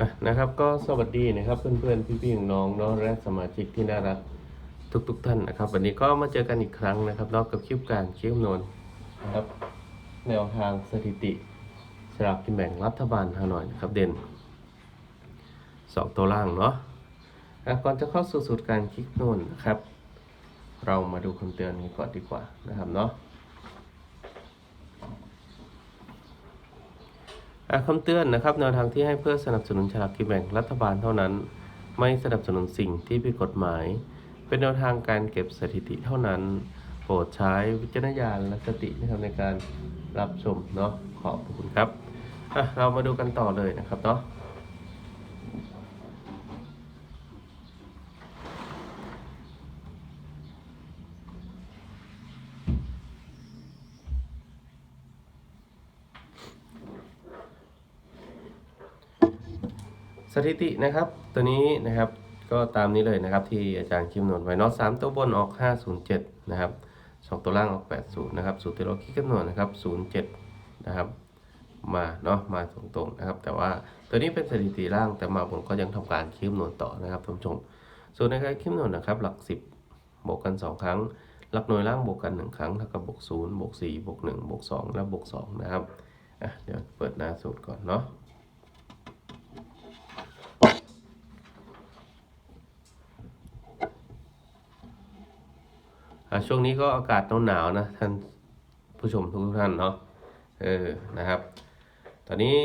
อะนะครับก็สวัสดีนะครับเพื่อนๆพี่ๆน้องๆเนาะและสมาชิกที่น่ารักทุกๆท่านนะครับ วันนี้ก็มาเจอกันอีกครั้งนะครับเนอกกับคลิปการคลิปคำนวณนะครับ แนวทางสถิติสลากกินแบ่งรัฐบาลฮานอยนะครับเด่นสองตัวล่างเนาะอะก่อนจะเข้าสู่สูตรการคลิกโน่นนะครับ เรามาดูคำเตือนกันก่อนดีกว่านะครับเนาะ อะ คำเตือนนะครับแนวทางที่ให้เพื่อสนับสนุนฉลากกินแบ่งรัฐบาลเท่านั้น ไม่สนับสนุนสิ่งที่ผิดกฎหมาย เป็นแนวทางการเก็บสถิติเท่านั้น โปรดใช้วิจารณญาณและสตินะครับในการรับชมเนาะขอบคุณครับเรามาดูกันต่อเลยนะครับเนาะ ถิตินะครับ ตัวนี้นะครับก็ตามนี้เลยนะครับ ที่อาจารย์คิมนวณไว้เนาะสามตัวบนออก507นะครับสองตัวล่างออก80นะครับสูตรที่เราคิดคำนวณนะครับ07นะครับมาเนาะมาตรงๆนะครับ แต่ว่าตัวนี้เป็นสถิติล่างแต่มาผมก็ยังทำการคิดคำนวณต่อนะครับท่านผู้ชมส่วนในการคิดคำนวณนะครับ หลัก 10 บวกกัน 2 ครั้ง หลักหน่วยล่างบวกกัน 1 ครั้งเท่ากับบวก0บวก4บวก1บวก2และบวก2นะครับอะเดี๋ยวเปิดหน้าสูตรก่อนเนาะ ช่วงนี้ก็อากาศหนาวๆนะท่านผู้ชมทุกท่านเนาะเออนะครับ ตอนนี้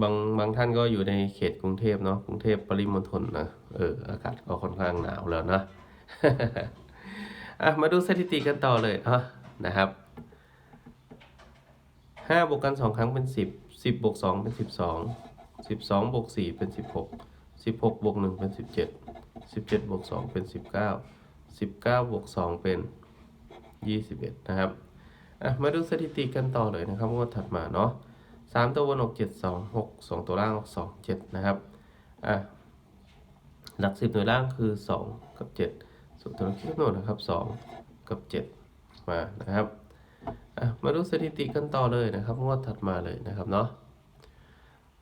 บางบางท่านก็อยู่ในเขตกรุงเทพเนาะกรุงเทพปริมณฑลนะเอออากาศก็ค่อนข้างหนาวแล้วนะอะมาดูสถิติกันต่อเลยเนาะนะครับห้าบวกกันสองครั้งเป็นสิบสิบบวกสองเป็นสิบสองสิบสองบวกสี่เป็นสิบหกสิบหกบวกหนึ่งเป็นสิบเจ็ดสิบเจ็ดบวกสองเป็นสิบเก้า สิบเก้าบวกสองเป็นยี่สิบเอ็ดนะครับอะมาดูสถิติกันต่อเลยนะครับงวดถัดมาเนาะสามตัวบนออกเจ็ดสองหกสองตัวล่างออกสองเจ็ดนะครับอะหลักสิบหน่วยล่างคือสองกับเจ็ดส่วนตัวเลขคำนวณนะครับสองกับเจ็ดมานะครับอะมาดูสถิติกันต่อเลยนะครับงวดถัดมาเลยนะครับเนาะ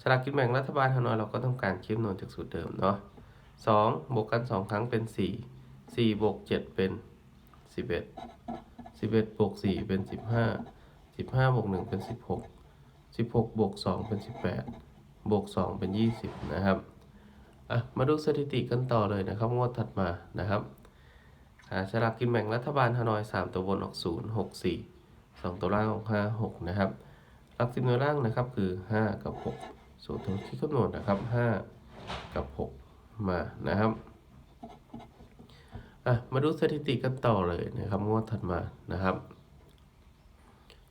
สลากกินแบ่งรัฐบาลฮานอยเราก็ต้องการคิดคำนวณจากสูตรเดิมเนาะสองบวกกันสองครั้งเป็นสี่ สี่บวกเจ็ดเป็นสิบเอ็ดสิบเอ็ดบวกสี่เป็นสิบห้าสิบห้าบวกหนึ่งเป็นสิบหกสิบหกบวกสองเป็นสิบแปดบวกสองเป็นยี่สิบนะครับอะมาดูสถิติกันต่อเลยนะครับงวดถัดมานะครับหาฉลากกินแบ่งรัฐบาลฮานอยสามตัวบนออกศูนย์หกสี่สองตัวล่างออกห้าหกนะครับหลักสิบหน่วยล่างนะครับคือห้ากับหกสูตรตัวที่คำนวณนะครับห้ากับหกมานะครับ อะมาดูสถิติกันต่อเลยนะครับงวดถัดมานะครับ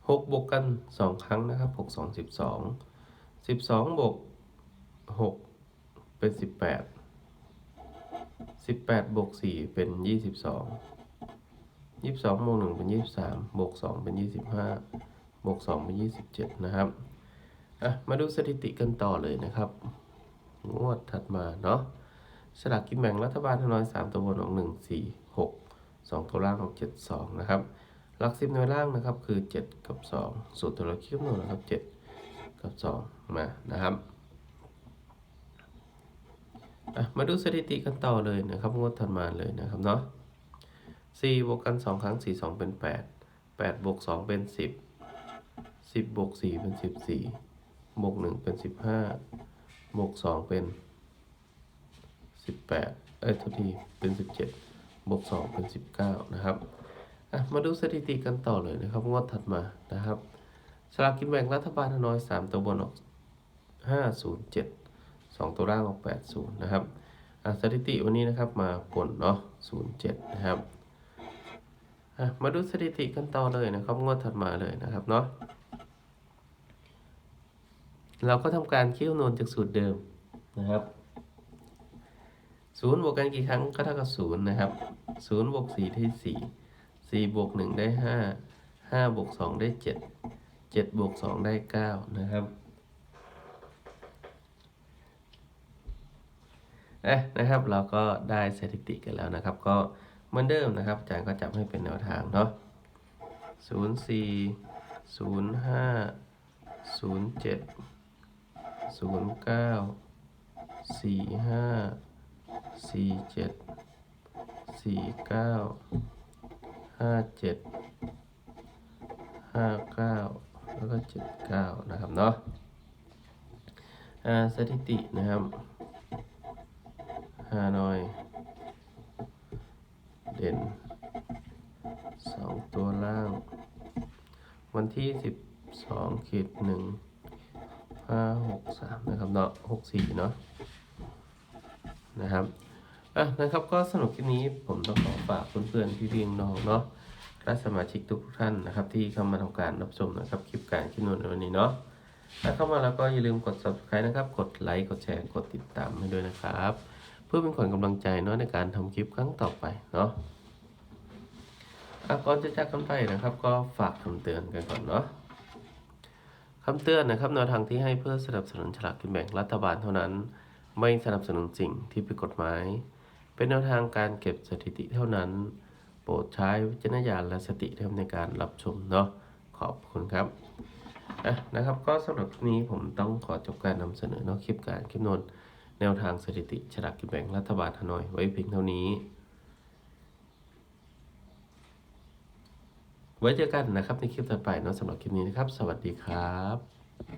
หกบวกกันสองครั้งนะครับหกสองสิบสองสิบสองบวกหกเป็นสิบแปดสิบแปดบวกสี่เป็นยี่สิบสองยี่สิบสองบวกหนึ่งเป็นยี่สิบสามบวกสองเป็นยี่สิบห้าบวกสองเป็นยี่สิบเจ็ดนะครับอะมาดูสถิติกันต่อเลยนะครับ งวดถัดมาเนาะ สลากกินแบ่งรัฐบาลฮานอยสามตัวบนออกหนึ่งสี่หกสองตัวล่างออกเจ็ดสองนะครับหลักสิบหน่วยล่างนะครับคือเจ็ดกับสองสูตรตัวเราคิดคำนวณนะครับเจ็ดกับสองมานะครับมาดูสถิติกันต่อเลยนะครับงวดถัดมาเลยนะครับเนาะสี่บวกกันสองครั้งสี่สองเป็นแปดแปดบวกสองเป็นสิบสิบบวกสี่เป็นสิบสี่บวกหนึ่งเป็นสิบห้าบวกสองเป็น สิบแปดเอ้ยทุกทีเป็นสิบเจ็ดบวกสองเป็นสิบเก้านะครับอะมาดูสถิติกันต่อเลยนะครับ งวดถัดมานะครับสลากกินแบ่งรัฐบาลฮานอยสามตัวบนออกห้าศูนย์เจ็ดสองตัวล่างออกแปดศูนย์นะครับอะสถิติวันนี้นะครับมาผลเนาะศูนย์เจ็ดนะครับอะมาดูสถิติกันต่อเลยนะครับ งวดถัดมาเลยนะครับเนาะเราก็ทำการคิดคำนวณจากสูตรเดิมนะครับ ศูนย์บวกกันกี่ครั้งก็เท่ากับศูนย์นะครับศูนย์บวกสี่ได้สี่สี่บวกหนึ่งได้ห้าห้าบวกสองได้เจ็ดเจ็ดบวกสองได้เก้านะครับเอ๊ะนะครับเราก็ได้สถิติกันแล้วนะครับ ก็เหมือนเดิมนะครับอาจารย์ก็จับให้เป็นแนวทางเนาะศูนย์สี่ศูนย์ห้าศูนย์เจ็ดศูนย์เก้าสี่ห้า สี่เจ็ดสี่เก้าห้าเจ็ดห้าเก้าแล้วก็เจ็ดเก้านะครับเนาะอ่าสถิตินะครับฮานอย เด่นสองตัวล่าง วันที่สิบสองขีดหนึ่งห้าหกสามนะครับเนาะหกสี่เนาะนะครับ อะนะครับก็สนุกคลิปนี้ผมต้องขอฝากเพื่อนๆพี่ๆน้องเนาะและสมาชิกทุกท่านนะครับ ที่เข้ามาทำการรับชมนะครับคลิปการคลิปนวดในวันนี้เนาะถ้าเข้ามาแล้วก็อย่าลืมกด subscribe นะครับ กดไลค์กดแชร์กดติดตามให้ด้วยนะครับ เพื่อเป็นขวัญกำลังใจเนาะในการทำคลิปครั้งต่อไปเนาะอะก่อนจะจากกันไปนะครับ ก็ฝากคำเตือนกันก่อนเนาะคำเตือนนะครับแนวทางที่ให้เพื่อสนับสนุนฉลากกินแบ่งรัฐบาลเท่านั้น ไม่สนับสนุนสิ่งที่ผิดกฎหมาย เป็นแนวทางการเก็บสถิติเท่านั้น โปรดใช้วิจารณญาณและสติในการรับชมเนาะขอบคุณครับะนะครับก็สำหรับคลิปนี้ผมต้องขอจบการนำเสนอเนาะคลิปการคลิปโนนแนวทางสถิติฉลากกินแบ่งรัฐบาลฮานอยไว้เพียงเท่านี้ ไว้เจอกันนะครับในคลิปต่อไปเนาะสำหรับคลิปนี้นะครับ สวัสดีครับ